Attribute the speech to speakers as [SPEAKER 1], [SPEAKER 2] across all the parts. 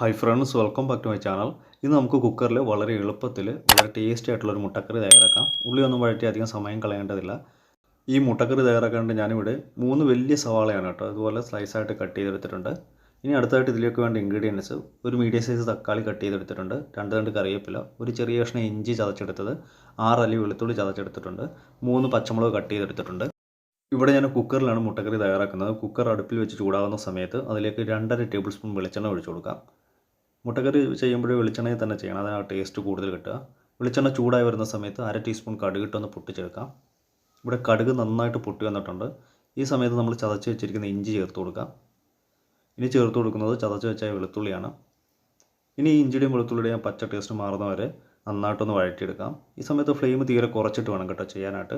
[SPEAKER 1] Hi friends welcome back to my channel ഇന്ന് നമുക്ക് കുക്കറിൽ വളരെ എളുപ്പത്തിൽ വളരെ ടേസ്റ്റി ആയിട്ടുള്ള ഒരു മുട്ടക്കറി തയ്യാറാക്കാം. ഉള്ളി ഒന്നും വഴറ്റി അധികം സമയം കളയേണ്ടതില്ല. ഈ മുട്ടക്കറി തയ്യാറാക്കാണ്ട് ഞാനിവിടെ മൂന്ന് വലിയ സവാളയാണ് കേട്ടോ അതുപോലെ സ്ലൈസായിട്ട് കട്ട് ചെയ്തെടുത്തിട്ടുണ്ട്. ഇനി അടുത്തായിട്ട് ഇതിലേക്ക് വേണ്ട ഇൻഗ്രീഡിയൻസ് ഒരു മീഡിയം സൈസ് തക്കാളി കട്ട് ചെയ്തെടുത്തിട്ടുണ്ട്. രണ്ട് രണ്ട് കറിവേപ്പില ഒരു ചെറിയ കഷ്ണം ഇഞ്ചി ചതച്ചെടുത്തത് ആറ് അല്ലി വെളുത്തുള്ളി ചതച്ചെടുത്തിട്ടുണ്ട് മൂന്ന് പച്ചമുളക് കട്ട് ചെയ്തെടുത്തിട്ടുണ്ട്. ഇവിടെ ഞാൻ കുക്കറിലാണ് മുട്ടക്കറി തയ്യാറാക്കുന്നത്. കുക്കർ അടുപ്പിൽ വെച്ച് ചൂടാകുന്ന സമയത്ത് അതിലേക്ക് രണ്ടര ടേബിൾ സ്പൂൺ വെളിച്ചെണ്ണ ഒഴിച്ചു കൊടുക്കാം. മുട്ടക്കറി ചെയ്യുമ്പോഴേ വെളിച്ചെണ്ണയിൽ തന്നെ ചെയ്യണം. അതാണ് ടേസ്റ്റ് കൂടുതൽ കിട്ടുക. വെളിച്ചെണ്ണ ചൂടായി വരുന്ന സമയത്ത് അര ടീസ്പൂൺ കടുകിട്ടൊന്ന് പൊട്ടിച്ചെടുക്കാം. ഇവിടെ കടുക് നന്നായിട്ട് പൊട്ടി വന്നിട്ടുണ്ട്. ഈ സമയത്ത് നമ്മൾ ചതച്ച് വെച്ചിരിക്കുന്ന ഇഞ്ചി ചേർത്ത് കൊടുക്കാം. ഇനി ചേർത്ത് കൊടുക്കുന്നത് ചതച്ച് വെച്ച വെളുത്തുള്ളിയാണ്. ഇനി ഈ ഇഞ്ചിയുടെയും വെളുത്തുള്ളിയുടെയും പച്ച ടേസ്റ്റ് മാറുന്ന വരെ നന്നായിട്ടൊന്ന് വഴറ്റിയെടുക്കാം. ഈ സമയത്ത് ഫ്ലെയിം തീരെ കുറച്ചിട്ട് വേണം കേട്ടോ ചെയ്യാനായിട്ട്.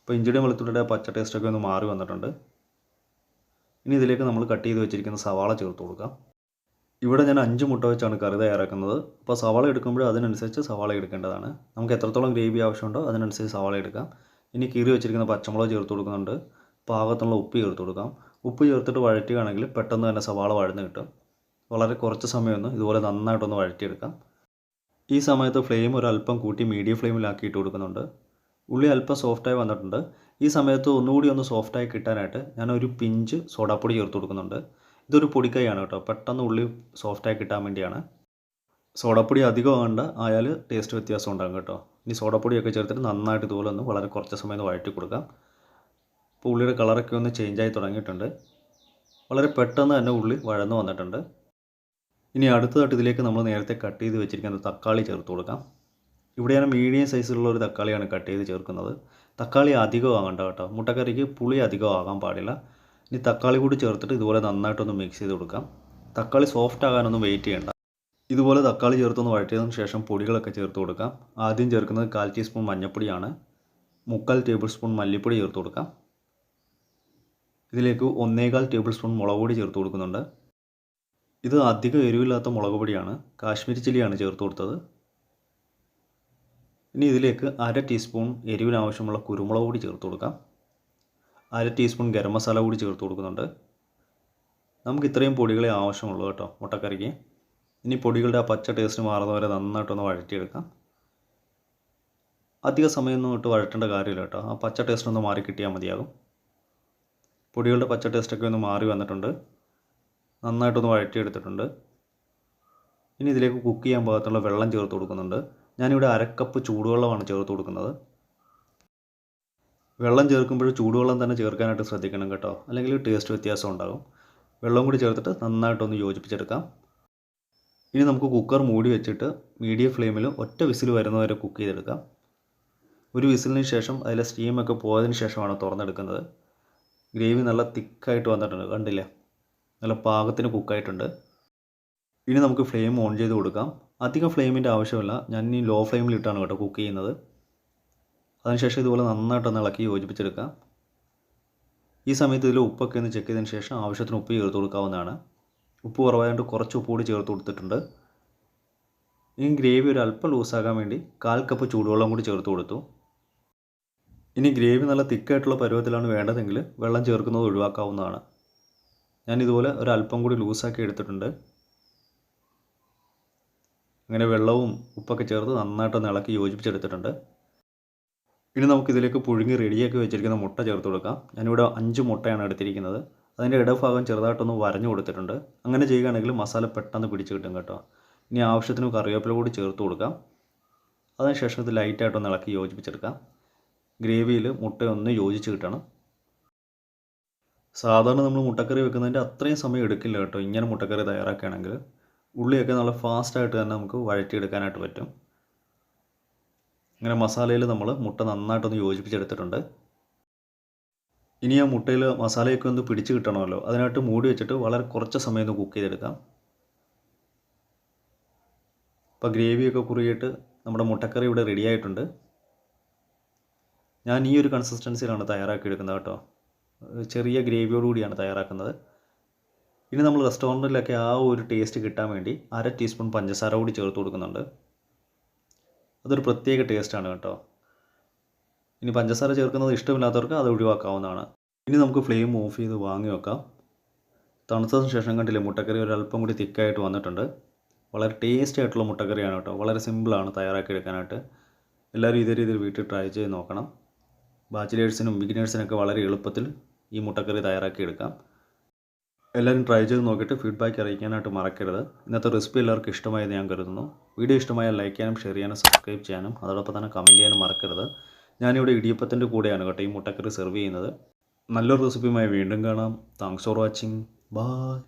[SPEAKER 1] ഇപ്പോൾ ഇഞ്ചിയുടെയും വെളുത്തുള്ളിയുടെ പച്ച ടേസ്റ്റൊക്കെ ഒന്ന് മാറി വന്നിട്ടുണ്ട്. ഇനി ഇതിലേക്ക് നമ്മൾ കട്ട് ചെയ്ത് വെച്ചിരിക്കുന്ന സവാള ചേർത്ത് കൊടുക്കാം. ഇവിടെ ഞാൻ അഞ്ച് മുട്ട വെച്ചാണ് കറി തയ്യാറാക്കുന്നത്. അപ്പോൾ സവാള എടുക്കുമ്പോൾ അതിനനുസരിച്ച് സവാള എടുക്കേണ്ടതാണ്. നമുക്ക് എത്രത്തോളം ഗ്രേവി ആവശ്യമുണ്ടോ അതിനനുസരിച്ച് സവാള എടുക്കാം. ഇനി കീറി വെച്ചിരിക്കുന്ന പച്ചമുളക് ചേർത്ത് കൊടുക്കുന്നുണ്ട്. പാകത്തിനുള്ള ഉപ്പ് ചേർത്ത് കൊടുക്കാം. ഉപ്പ് ചേർത്തിട്ട് വഴറ്റുകയാണെങ്കിൽ പെട്ടെന്ന് തന്നെ സവാള വഴന്ന് കിട്ടും. വളരെ കുറച്ച് സമയമൊന്ന് ഇതുപോലെ നന്നായിട്ടൊന്ന് വഴറ്റിയെടുക്കാം. ഈ സമയത്ത് ഫ്ലെയിം ഒരല്പം കൂട്ടി മീഡിയം ഫ്ലെയിമിലാക്കിയിട്ട് കൊടുക്കുന്നുണ്ട്. ഉള്ളി അല്പം സോഫ്റ്റായി വന്നിട്ടുണ്ട്. ഈ സമയത്ത് ഒന്നുകൂടി ഒന്ന് സോഫ്റ്റായി കിട്ടാനായിട്ട് ഞാൻ ഒരു പിഞ്ച് സോഡാപ്പൊടി ചേർത്ത് കൊടുക്കുന്നുണ്ട്. ഇതൊരു പൊടിക്കൈയാണ് കേട്ടോ. പെട്ടെന്ന് ഉള്ളി സോഫ്റ്റായി കിട്ടാൻ വേണ്ടിയാണ്. സോഡപ്പൊടി അധികം വേണ്ട ആയാൽ ടേസ്റ്റ് വ്യത്യാസം ഉണ്ടാകും കേട്ടോ. ഇനി സോഡാപ്പൊടിയൊക്കെ ചേർത്തിട്ട് നന്നായിട്ട് ഇതുപോലെ ഒന്ന് വളരെ കുറച്ച് സമയം ഒന്ന് വഴറ്റി കൊടുക്കാം. ഇപ്പോൾ ഉള്ളിയുടെ കളറൊക്കെ ഒന്ന് ചേഞ്ചായി തുടങ്ങിയിട്ടുണ്ട്. വളരെ പെട്ടെന്ന് തന്നെ ഉള്ളി വഴന്നു വന്നിട്ടുണ്ട്. ഇനി അടുത്തതായിട്ട് ഇതിലേക്ക് നമ്മൾ നേരത്തെ കട്ട് ചെയ്ത് വെച്ചിരിക്കുന്ന തക്കാളി ചേർത്ത് കൊടുക്കാം. ഇവിടെ ഞാൻ മീഡിയം സൈസിലുള്ള ഒരു തക്കാളിയാണ് കട്ട് ചെയ്ത് ചേർക്കുന്നത്. തക്കാളി അധികം ആകണ്ട കേട്ടോ. മുട്ടക്കറിക്ക് പുളി അധികം ആകാൻ പാടില്ല. ഇനി തക്കാളി കൂടി ചേർത്തിട്ട് ഇതുപോലെ നന്നായിട്ടൊന്ന് മിക്സ് ചെയ്ത് കൊടുക്കാം. തക്കാളി സോഫ്റ്റ് ആകാനൊന്നും വെയിറ്റ് ചെയ്യണ്ട. ഇതുപോലെ തക്കാളി ചേർത്തൊന്ന് വഴറ്റിയതിന് ശേഷം പൊടികളൊക്കെ ചേർത്ത് കൊടുക്കാം. ആദ്യം ചേർക്കുന്നത് കാൽ ടീസ്പൂൺ മഞ്ഞൾപ്പൊടിയാണ് മുക്കാൽ ടേബിൾ സ്പൂൺ മല്ലിപ്പൊടി ചേർത്ത് കൊടുക്കാം. ഇതിലേക്ക് ഒന്നേകാൽ ടേബിൾ സ്പൂൺ മുളക് പൊടി ചേർത്ത് കൊടുക്കുന്നുണ്ട്. ഇത് അധികം എരിവില്ലാത്ത മുളക് പൊടിയാണ്. കാശ്മീരി ചില്ലിയാണ് ചേർത്ത് കൊടുത്തത്. ഇനി ഇതിലേക്ക് അര ടീസ്പൂൺ എരിവിനാവശ്യമുള്ള കുരുമുളക് പൊടി ചേർത്ത് കൊടുക്കാം. അര ടീസ്പൂൺ ഗരം മസാല കൂടി ചേർത്ത് കൊടുക്കുന്നുണ്ട്. നമുക്ക് ഇത്രയും പൊടികളെ ആവശ്യമുള്ളൂ കേട്ടോ മുട്ടക്കറിക്ക്. ഇനി പൊടികളുടെ ആ പച്ച ടേസ്റ്റ് മാറുന്നവരെ നന്നായിട്ടൊന്ന് വഴറ്റിയെടുക്കാം. അധിക സമയമൊന്നും ഇട്ട് വഴറ്റേണ്ട കാര്യമില്ല കേട്ടോ ആ പച്ച ടേസ്റ്റ് ഒന്ന് മാറി കിട്ടിയാൽ മതിയാകും. പൊടികളുടെ പച്ച ടേസ്റ്റൊക്കെ ഒന്ന് മാറി വന്നിട്ടുണ്ട് നന്നായിട്ടൊന്ന് വഴറ്റിയെടുത്തിട്ടുണ്ട്. ഇനി ഇതിലേക്ക് കുക്ക് ചെയ്യാൻ പാകത്തുള്ള വെള്ളം ചേർത്ത് കൊടുക്കുന്നുണ്ട്. ഞാനിവിടെ അരക്കപ്പ് ചൂടുവെള്ളമാണ് ചേർത്ത് കൊടുക്കുന്നത്. വെള്ളം ചേർക്കുമ്പോൾ ചൂടുവെള്ളം തന്നെ ചേർക്കാനായിട്ട് ശ്രദ്ധിക്കണം കേട്ടോ. അല്ലെങ്കിൽ ടേസ്റ്റ് വ്യത്യാസം ഉണ്ടാകും. വെള്ളം കൂടി ചേർത്തിട്ട് നന്നായിട്ടൊന്ന് യോജിപ്പിച്ചെടുക്കാം. ഇനി നമുക്ക് കുക്കർ മൂടി വെച്ചിട്ട് മീഡിയം ഫ്ലെയിമിൽ ഒറ്റ വിസിൽ വരുന്നവരെ കുക്ക് ചെയ്തെടുക്കാം. ഒരു വിസിലിന് ശേഷം അതിലെ സ്റ്റീമൊക്കെ പോയതിന് ശേഷമാണ് തുറന്നെടുക്കുന്നത്. ഗ്രേവി നല്ല തിക്കായിട്ട് വന്നിട്ടുണ്ട് കണ്ടില്ലേ? നല്ല പാകത്തിന് കുക്കായിട്ടുണ്ട് ഇനി നമുക്ക് ഫ്ലെയിം ഓൺ ചെയ്ത് കൊടുക്കാം. അധികം ഫ്ലെയിമിന്റെ ആവശ്യമില്ല. ഞാൻ ഇനി ലോ ഫ്ലെയിമിലിട്ടാണ് കേട്ടോ കുക്ക് ചെയ്യുന്നത്. അതിനുശേഷം ഇതുപോലെ നന്നായിട്ടൊന്ന് ഇളക്കി യോജിപ്പിച്ചെടുക്കാം. ഈ സമയത്ത് ഇതിൽ ഉപ്പൊക്കെ ഒന്ന് ചെക്ക് ചെയ്തതിന് ശേഷം ആവശ്യത്തിന് ഉപ്പ് ചേർത്ത് കൊടുക്കാവുന്നതാണ്. ഉപ്പ് കുറവായതുകൊണ്ട് കുറച്ച് ഉപ്പ് കൂടി ചേർത്ത് കൊടുത്തിട്ടുണ്ട്. ഇനി ഗ്രേവി ഒരു അല്പം ലൂസാകാൻ വേണ്ടി കാൽ കപ്പ് ചൂടുവെള്ളം കൂടി ചേർത്ത് കൊടുത്തു. ഇനി ഗ്രേവി നല്ല തിക്കായിട്ടുള്ള പരുവത്തിലാണ് വേണ്ടതെങ്കിൽ വെള്ളം ചേർക്കുന്നത് ഒഴിവാക്കാവുന്നതാണ്. ഞാൻ ഇതുപോലെ ഒരു അല്പം കൂടി ലൂസാക്കി എടുത്തിട്ടുണ്ട്. അങ്ങനെ വെള്ളവും ഉപ്പൊക്കെ ചേർത്ത് നന്നായിട്ടൊന്ന് ഇളക്കി യോജിപ്പിച്ചെടുത്തിട്ടുണ്ട്. ഇനി നമുക്കിതിലേക്ക് പുഴുങ്ങി റെഡിയാക്കി വെച്ചിരിക്കുന്ന മുട്ട ചേർത്ത് കൊടുക്കാം. ഞാനിവിടെ അഞ്ച് മുട്ടയാണ് എടുത്തിരിക്കുന്നത്. അതിന്റെ ഇടഭാഗം ചെറുതായിട്ടൊന്ന് വരഞ്ഞു കൊടുത്തിട്ടുണ്ട്. അങ്ങനെ ചെയ്യുകയാണെങ്കിൽ മസാല പെട്ടെന്ന് പിടിച്ച് കിട്ടും കേട്ടോ. ഇനി ആവശ്യത്തിന് കറിവേപ്പില കൂടി ചേർത്ത് കൊടുക്കാം. അതിനുശേഷം ഇത് ലൈറ്റായിട്ടൊന്ന് ഇളക്കി യോജിപ്പിച്ചെടുക്കാം. ഗ്രേവിയിൽ മുട്ടയൊന്ന് യോജിച്ച് കിട്ടണം. സാധാരണ നമ്മൾ മുട്ടക്കറി വെക്കുന്നതിന്റെ അത്രയും സമയം എടുക്കില്ല കേട്ടോ ഇങ്ങനെ മുട്ടക്കറി തയ്യാറാക്കുകയാണെങ്കിൽ. ഉള്ളിയൊക്കെ നല്ല ഫാസ്റ്റായിട്ട് തന്നെ നമുക്ക് വഴറ്റിയെടുക്കാനായിട്ട് പറ്റും. ഇങ്ങനെ മസാലയിൽ നമ്മൾ മുട്ട നന്നായിട്ടൊന്ന് യോജിപ്പിച്ചെടുത്തിട്ടുണ്ട്. ഇനി ആ മുട്ടയിൽ മസാലയൊക്കെ ഒന്ന് പിടിച്ച് കിട്ടണമല്ലോ. അതിനായിട്ട് മൂടി വെച്ചിട്ട് വളരെ കുറച്ച് സമയം ഒന്ന് കുക്ക് ചെയ്തെടുക്കാം. ഇപ്പോൾ ഗ്രേവിയൊക്കെ കുറുകിയിട്ട് നമ്മുടെ മുട്ടക്കറി ഇവിടെ റെഡി ആയിട്ടുണ്ട്. ഞാൻ ഈ ഒരു കൺസിസ്റ്റൻസിയിലാണ് തയ്യാറാക്കി എടുക്കുന്നത് കേട്ടോ. ചെറിയ ഗ്രേവിയോടുകൂടിയാണ് തയ്യാറാക്കുന്നത്. ഇനി നമ്മൾ റെസ്റ്റോറന്റിലൊക്കെ ആ ഒരു ടേസ്റ്റ് കിട്ടാൻ വേണ്ടി അര ടീസ്പൂൺ പഞ്ചസാര കൂടി ചേർത്ത് കൊടുക്കുന്നുണ്ട്. അതൊരു പ്രത്യേക ടേസ്റ്റാണ് കേട്ടോ. ഇനി പഞ്ചസാര ചേർക്കുന്നത് ഇഷ്ടമില്ലാത്തവർക്ക് അത് ഒഴിവാക്കാവുന്നതാണ്. ഇനി നമുക്ക് ഫ്ലെയിം ഓഫ് ചെയ്ത് വാങ്ങി വെക്കാം. തണുത്തതിന് ശേഷം കണ്ടില്ലേ മുട്ടക്കറി ഒരു അല്പം കൂടി തിക്കായിട്ട് വന്നിട്ടുണ്ട്. വളരെ ടേസ്റ്റി ആയിട്ടുള്ള മുട്ടക്കറിയാണ് കേട്ടോ. വളരെ സിമ്പിളാണ് തയ്യാറാക്കി എടുക്കാനായിട്ട് എല്ലാവരും ഇതേ രീതിയിൽ വീട്ടിൽ ട്രൈ ചെയ്ത് നോക്കണം. ബാച്ചിലേഴ്സിനും ബിഗിനേഴ്സിനൊക്കെ വളരെ എളുപ്പത്തിൽ ഈ മുട്ടക്കറി തയ്യാറാക്കി എടുക്കാം എല്ലാവരും ട്രൈ ചെയ്ത് നോക്കിയിട്ട് ഫീഡ്ബാക്ക് അറിയിക്കാനായിട്ട് മറക്കരുത്. ഇന്നത്തെ റെസിപ്പി എല്ലാവർക്കും ഇഷ്ടമായെന്ന് ഞാൻ കരുതുന്നു. വീഡിയോ ഇഷ്ടമായാൽ ലൈക്ക് ചെയ്യാനും ഷെയർ ചെയ്യാനും സബ്സ്ക്രൈബ് ചെയ്യാനും അതോടൊപ്പം തന്നെ കമന്റ് ചെയ്യാനും മറക്കരുത്. ഞാനിവിടെ ഇടിയപ്പത്തിന്റെ കൂടെയാണ് കേട്ടോ ഈ മുട്ടക്കറി സെർവ് ചെയ്യുന്നത്. നല്ലൊരു റെസിപ്പിയുമായി വീണ്ടും കാണാം. Thanks for watching bye